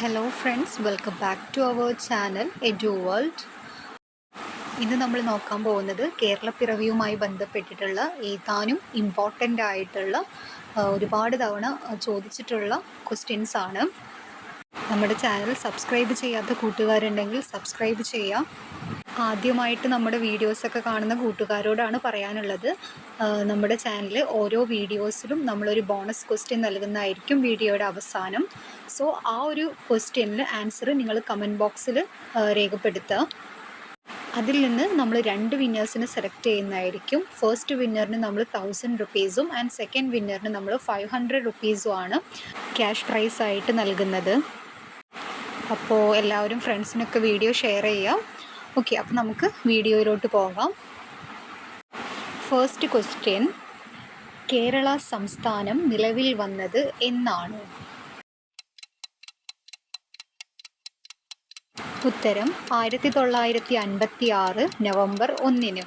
Hello friends welcome back to our channel edu world ഇന്ന് നമ്മൾ നോക്കാൻ പോകുന്നത് കേരളപ്പിറവിയുമായി ബന്ധപ്പെട്ടിട്ടുള്ള ഏതാനും ഇമ്പോർട്ടന്റ് ആയിട്ടുള്ള ഒരുപാട് തവണ ചോദിച്ചിട്ടുള്ള ക്വസ്റ്റ്യൻസ് ആണ്. നമ്മുടെ ചാനൽ സബ്സ്ക്രൈബ് ചെയ്യാത്ത കൂട്ടുകാരുണ്ടെങ്കിൽ സബ്സ്ക്രൈബ് ചെയ്യാം. ആദ്യമായിട്ട് നമ്മുടെ വീഡിയോസൊക്കെ കാണുന്ന കൂട്ടുകാരോടാണ് പറയാനുള്ളത്. നമ്മുടെ ചാനൽ ഓരോ വീഡിയോസിലും നമ്മളൊരു ബോണസ് ക്വസ്റ്റ്യൻ നൽകുന്നതായിരിക്കും വീഡിയോയുടെ അവസാനം. സോ ആ ഒരു ക്വസ്റ്റ്യനിൽ ആൻസർ നിങ്ങൾ കമന്റ് ബോക്സിൽ രേഖപ്പെടുത്തുക. അതിൽ നിന്ന് നമ്മൾ രണ്ട് വിന്നേഴ്സിനെ സെലക്ട് ചെയ്യുന്നതായിരിക്കും. ഫസ്റ്റ് വിന്നറിന് നമ്മൾ തൗസൻഡ് റുപ്പീസും ആൻഡ് സെക്കൻഡ് വിന്നറിന് നമ്മൾ ഫൈവ് ഹൺഡ്രഡ് റുപ്പീസും ആണ് ക്യാഷ് പ്രൈസായിട്ട് നൽകുന്നത്. അപ്പോൾ എല്ലാവരും ഫ്രണ്ട്സിനൊക്കെ വീഡിയോ ഷെയർ ചെയ്യാം ഓക്കെ അപ്പോൾ നമുക്ക് വീഡിയോയിലോട്ട് പോകാം. ഫസ്റ്റ് ക്വസ്റ്റ്യൻ കേരള സംസ്ഥാനം നിലവിൽ വന്നത് എന്നാണ്? ഉത്തരം ആയിരത്തി തൊള്ളായിരത്തി അൻപത്തി ആറ് നവംബർ ഒന്നിന്.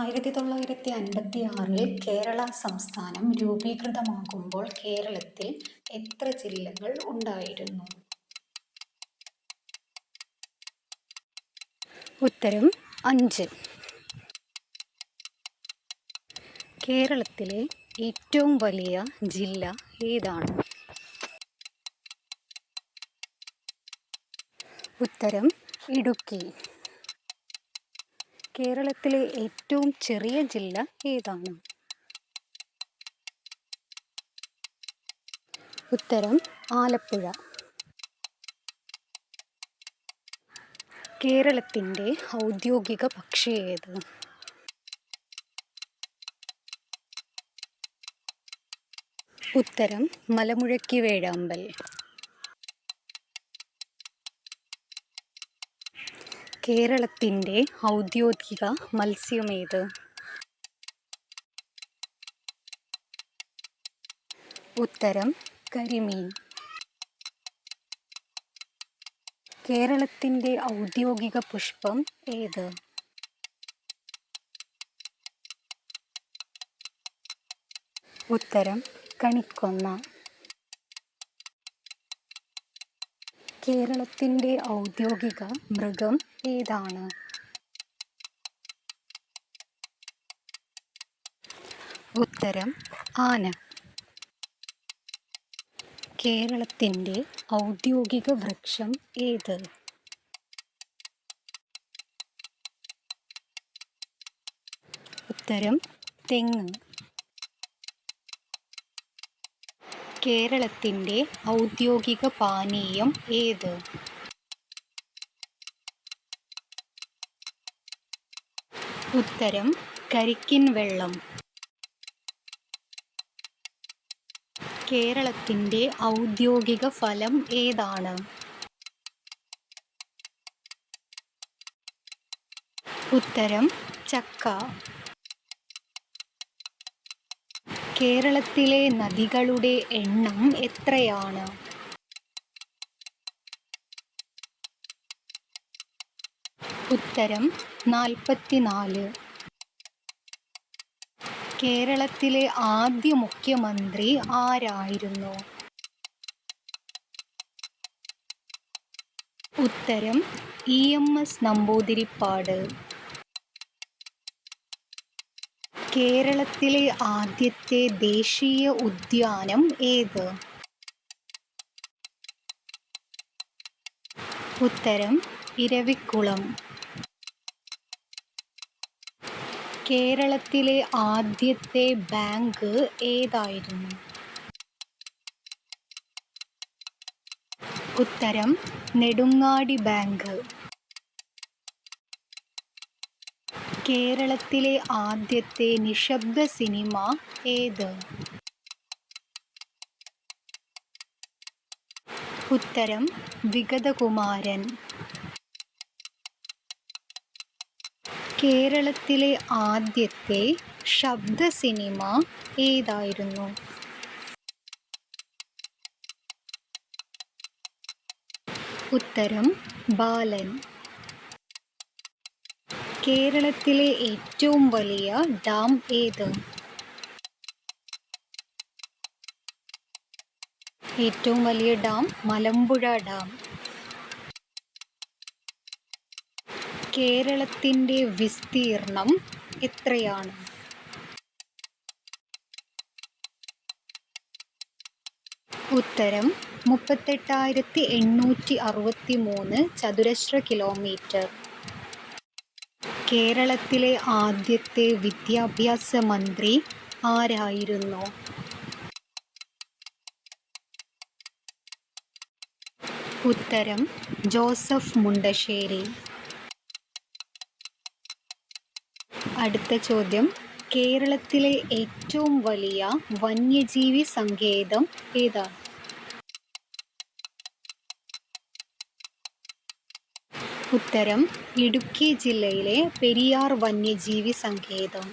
ആയിരത്തി തൊള്ളായിരത്തി അൻപത്തി ആറിൽ കേരള സംസ്ഥാനം രൂപീകൃതമാകുമ്പോൾ കേരളത്തിൽ എത്ര ജില്ലകൾ ഉണ്ടായിരുന്നു? ഉത്തരം അഞ്ച്. കേരളത്തിലെ ഏറ്റവും വലിയ ജില്ല ഏതാണ്? ഉത്തരം ഇടുക്കി. കേരളത്തിലെ ഏറ്റവും ചെറിയ ജില്ല ഏതാണ്? ഉത്തരം ആലപ്പുഴ. കേരളത്തിന്റെ ഔദ്യോഗിക പക്ഷി ഏത്? ഉത്തരം മലമുഴക്കി വേഴാമ്പൽ. കേരളത്തിന്റെ ഔദ്യോഗിക മത്സ്യമേത് ഉത്തരം കരിമീൻ. കേരളത്തിന്റെ ഔദ്യോഗിക പുഷ്പം ഏത്? ഉത്തരം കണിക്കൊന്ന. കേരളത്തിന്റെ ഔദ്യോഗിക മൃഗം ഏതാണ്? ഉത്തരം ആന. കേരളത്തിന്റെ ഔദ്യോഗിക വൃക്ഷം ഏത്? ഉത്തരം തെങ്ങ്. കേരളത്തിന്റെ ഔദ്യോഗിക പാനീയം ഏത്? ഉത്തരം കരിക്കിൻ വെള്ളം. കേരളത്തിന്റെ ഔദ്യോഗിക ഫലം ഏതാണ്? ഉത്തരം ചക്ക. കേരളത്തിലെ നദികളുടെ എണ്ണം എത്രയാണ്? ഉത്തരം നാൽപ്പത്തിനാല്. കേരളത്തിലെ ആദ്യ മുഖ്യമന്ത്രി ആരായിരുന്നു? ഉത്തരം ഇ എം എസ് നമ്പൂതിരിപ്പാട്. കേരളത്തിലെ ആദ്യത്തെ ദേശീയ ഉദ്യാനം ഏത്? ഉത്തരം ഇരവിക്കുളം. കേരളത്തിലെ ആദ്യത്തെ ബാങ്ക് ഏതായിരുന്നു? ഉത്തരം നെടുങ്ങാടി ബാങ്ക്. കേരളത്തിലെ ആദ്യത്തെ നിശബ്ദ സിനിമ ഏത്? ഉത്തരം വിഗതകുമാരൻ. കേരളത്തിലെ ആദ്യത്തെ ശബ്ദ സിനിമ ഏതായിരുന്നു? ഉത്തരം ബാലൻ. കേരളത്തിലെ ഏറ്റവും വലിയ ഡാം ഏത്? ഏറ്റവും വലിയ ഡാം മലമ്പുഴ ഡാം. കേരളത്തിന്റെ വിസ്തീർണം എത്രയാണ്? ഉത്തരം മുപ്പത്തെട്ടായിരത്തി എണ്ണൂറ്റി അറുപത്തി മൂന്ന് ചതുരശ്ര കിലോമീറ്റർ. കേരളത്തിലെ ആദ്യത്തെ വിദ്യാഭ്യാസ മന്ത്രി ആരായിരുന്നു? ഉത്തരം ജോസഫ് മുണ്ടശ്ശേരി. അടുത്ത ചോദ്യം. കേരളത്തിലെ ഏറ്റവും വലിയ വന്യജീവി സങ്കേതം ഏതാണ് ഉത്തരം ഇടുക്കി ജില്ലയിലെ പെരിയാർ വന്യജീവി സങ്കേതം.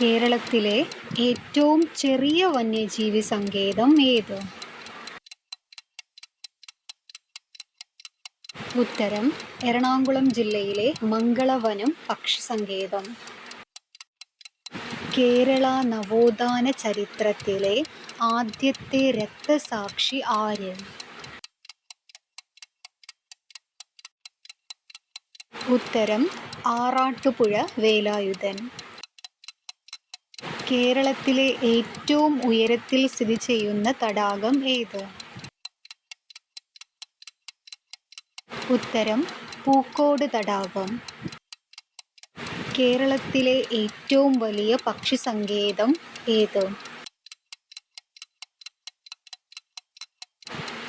കേരളത്തിലെ ഏറ്റവും ചെറിയ വന്യജീവി സങ്കേതം ഏത്? ഉത്തരം എറണാകുളം ജില്ലയിലെ മംഗളവനം പക്ഷി സങ്കേതം കേരള നവോത്ഥാന ചരിത്രത്തിലെ ആദ്യത്തെ രക്തസാക്ഷി ആര്? ഉത്തരം ആറാട്ടുപുഴ വേലായുധൻ. കേരളത്തിലെ ഏറ്റവും ഉയരത്തിൽ സ്ഥിതി ചെയ്യുന്ന തടാകം ഏത്? ഉത്തരം പൂക്കോട് തടാകം. കേരളത്തിലെ ഏറ്റവും വലിയ പക്ഷി സങ്കേതം ഏത്?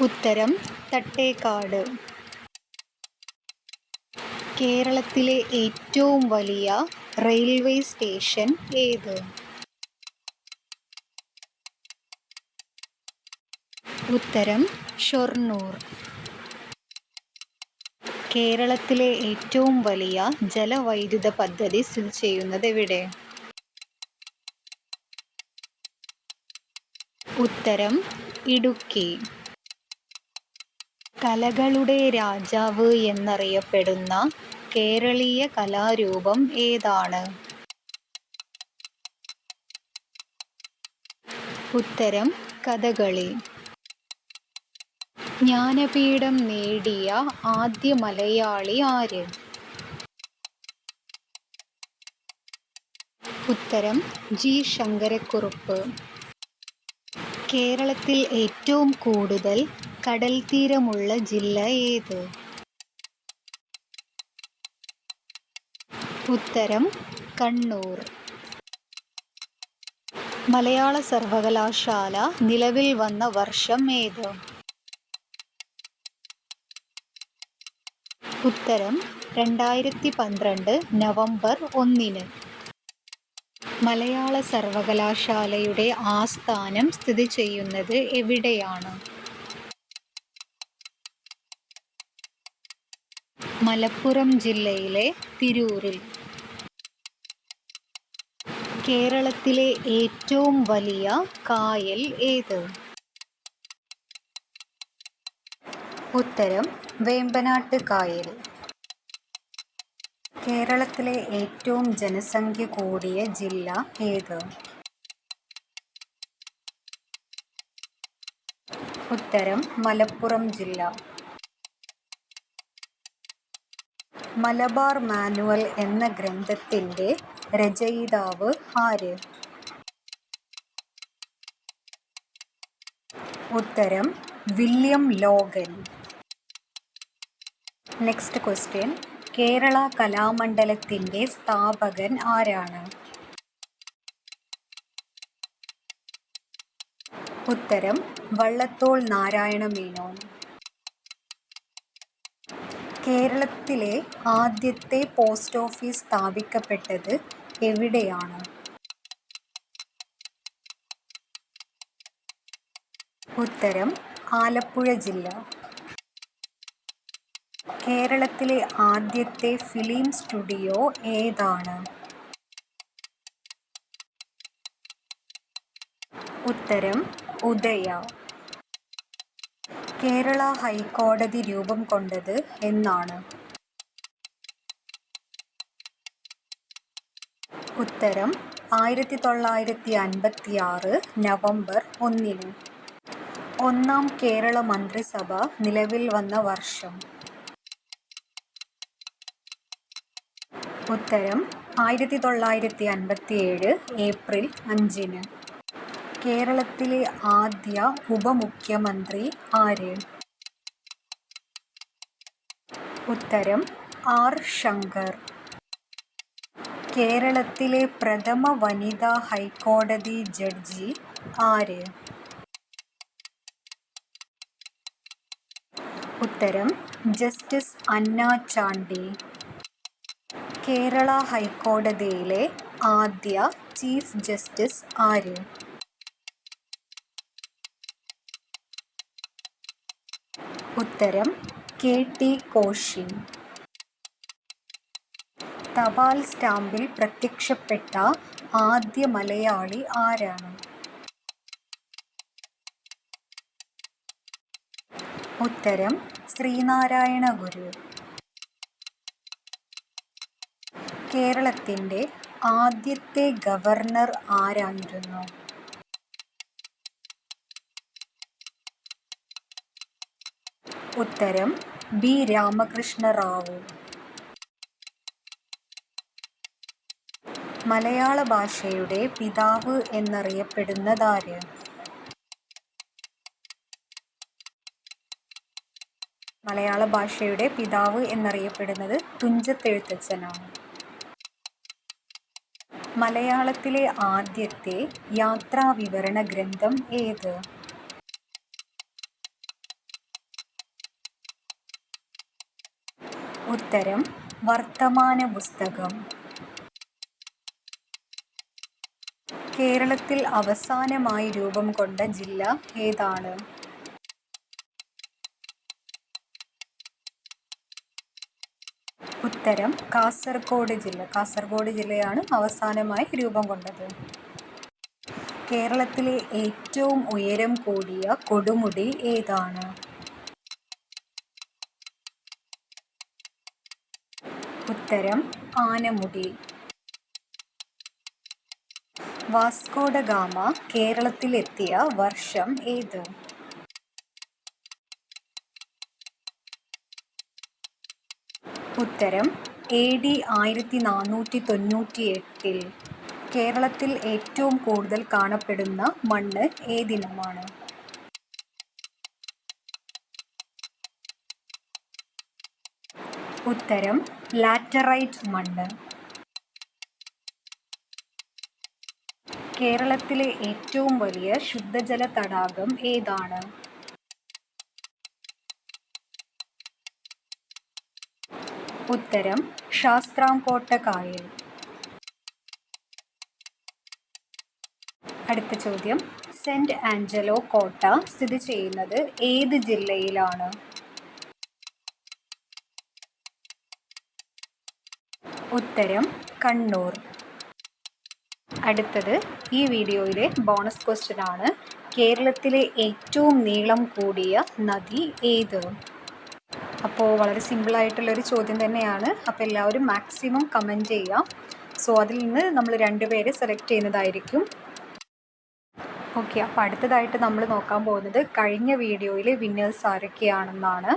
ഉത്തരം തട്ടേക്കാട്. കേരളത്തിലെ ഏറ്റവും വലിയ റെയിൽവേ സ്റ്റേഷൻ ഏത്? ഉത്തരം ഷൊർണൂർ. കേരളത്തിലെ ഏറ്റവും വലിയ ജലവൈദ്യുത പദ്ധതി സ്ഥിതി ചെയ്യുന്നത് എവിടെ? ഉത്തരം ഇടുക്കി. കലകളുടെ രാജാവ് എന്നറിയപ്പെടുന്ന കേരളീയ കലാരൂപം ഏതാണ്? ഉത്തരം കഥകളി. ജ്ഞാനപീഠം നേടിയ ആദ്യ മലയാളി ആര്? ഉത്തരം ജി. ശങ്കരക്കുറുപ്പ്. കേരളത്തിൽ ഏറ്റവും കൂടുതൽ കടൽ തീരമുള്ള ജില്ല ഏത്? ഉത്തരം കണ്ണൂർ. മലയാള സർവകലാശാല നിലവിൽ വന്ന വർഷം ഏത്? ഉത്തരം രണ്ടായിരത്തി പന്ത്രണ്ട് നവംബർ ഒന്നിന്. മലയാള സർവകലാശാലയുടെ ആസ്ഥാനം സ്ഥിതി ചെയ്യുന്നത് എവിടെയാണ്? മലപ്പുറം ജില്ലയിലെ തിരൂരിൽ. കേരളത്തിലെ ഏറ്റവും വലിയ കായൽ ഏത്? ഉത്തരം വേമ്പനാട്ട് കായൽ കേരളത്തിലെ ഏറ്റവും ജനസംഖ്യ കൂടിയ ജില്ല ഏത്? ഉത്തരം മലപ്പുറം ജില്ല. മലബാർ മാനുവൽ എന്ന ഗ്രന്ഥത്തിന്റെ രചയിതാവ് ആര്? ഉത്തരം William Logan. Next question Kerala കലാമണ്ഡലത്തിന്റെ സ്ഥാപകൻ ആരാണ്? ഉത്തരം വള്ളത്തോൾ നാരായണ മേനോൻ. കേരളത്തിലെ ആദ്യത്തെ പോസ്റ്റ് ഓഫീസ് സ്ഥാപിക്കപ്പെട്ടത് എവിടെയാണ്? ഉത്തരം ആലപ്പുഴ ജില്ല. കേരളത്തിലെ ആദ്യത്തെ ഫിലിം സ്റ്റുഡിയോ ഏതാണ്? ഉത്തരം ഉദയ. കേരള ഹൈക്കോടതി രൂപം കൊണ്ടത് എന്നാണ്. ഉത്തരം ആയിരത്തി തൊള്ളായിരത്തി അൻപത്തി ആറ് നവംബർ ഒന്നിന്. ഒന്നാം കേരള മന്ത്രിസഭ നിലവിൽ വന്ന വർഷം. ഉത്തരം ആയിരത്തി തൊള്ളായിരത്തി അൻപത്തി ഏഴ് ഏപ്രിൽ അഞ്ചിന്. കേരളത്തിലെ ആദ്യ ഉപമുഖ്യമന്ത്രി ആര്? ഉത്തരം ആർ ശങ്കർ. കേരളത്തിലെ പ്രഥമ വനിതാ ഹൈക്കോടതി ജഡ്ജി ആര്? ഉത്തരം ജസ്റ്റിസ് അന്ന ചാണ്ടി. കേരള ഹൈക്കോടതിയിലെ ആദ്യ ചീഫ് ജസ്റ്റിസ് ആര്? ഉത്തരം കെ ടി കോഷി തപാൽ സ്റ്റാമ്പിൽ പ്രത്യക്ഷപ്പെട്ട ആദ്യ മലയാളി ആരാണ്? ഉത്തരം ശ്രീനാരായണ ഗുരു കേരളത്തിന്റെ ആദ്യത്തെ ഗവർണർ ആരായിരുന്നു? ഉത്തരം ബി. രാമകൃഷ്ണ റാവു. മലയാള ഭാഷയുടെ പിതാവ് എന്നറിയപ്പെടുന്നതാര്? മലയാള ഭാഷയുടെ പിതാവ് എന്നറിയപ്പെടുന്നത് തുഞ്ചത്തെഴുത്തച്ഛനാണ്. മലയാളത്തിലെ ആദ്യത്തെ യാത്രാ വിവരണ ഗ്രന്ഥം ഏത്? ഉത്തരം വർത്തമാന പുസ്തകം. കേരളത്തിൽ അവസാനമായി രൂപം കൊണ്ട ജില്ല ഏതാണ്? ഉത്തരം കാസർഗോഡ് ജില്ല. കാസർഗോഡ് ജില്ലയാണ് അവസാനമായി രൂപം കൊണ്ടത്. കേരളത്തിലെ ഏറ്റവും ഉയരം കൂടിയ കൊടുമുടി ഏതാണ്? ഉത്തരം ആനമുടി. വാസ്കോഡ ഗാമ കേരളത്തിലെത്തിയ വർഷം ഏത്? ഉത്തരം എ ഡി ആയിരത്തി നാനൂറ്റി തൊണ്ണൂറ്റി എട്ടിൽ കേരളത്തിൽ ഏറ്റവും കൂടുതൽ കാണപ്പെടുന്ന മണ്ണ് ഏതിനമാണ് ഉത്തരം ലാറ്ററൈറ്റ് മണ്ണ്. കേരളത്തിലെ ഏറ്റവും വലിയ ശുദ്ധജല തടാകം ഏതാണ്? ഉത്തരം ശാസ്ത്രാംകോട്ട കായൽ അടുത്ത ചോദ്യം. സെന്റ് ആഞ്ചലോ കോട്ട സ്ഥിതി ചെയ്യുന്നത് ഏത് ജില്ലയിലാണ്? ഉത്തരം കണ്ണൂർ. അടുത്തത് ഈ വീഡിയോയിലെ ബോണസ് ക്വസ്റ്റ്യൻ ആണ് കേരളത്തിലെ ഏറ്റവും നീളം കൂടിയ നദി ഏത്? അപ്പോൾ വളരെ സിമ്പിളായിട്ടുള്ളൊരു ചോദ്യം തന്നെയാണ്. അപ്പോൾ എല്ലാവരും മാക്സിമം കമന്റ് ചെയ്യാം. സോ അതിൽ നിന്ന് നമ്മൾ രണ്ട് രണ്ടുപേരെ സെലക്ട് ചെയ്യുന്നതായിരിക്കും. ഓക്കെ അപ്പോൾ അടുത്തതായിട്ട് നമ്മൾ നോക്കാൻ പോകുന്നത് കഴിഞ്ഞ വീഡിയോയിലെ വിന്നേഴ്സ് ആരൊക്കെയാണെന്നാണ്.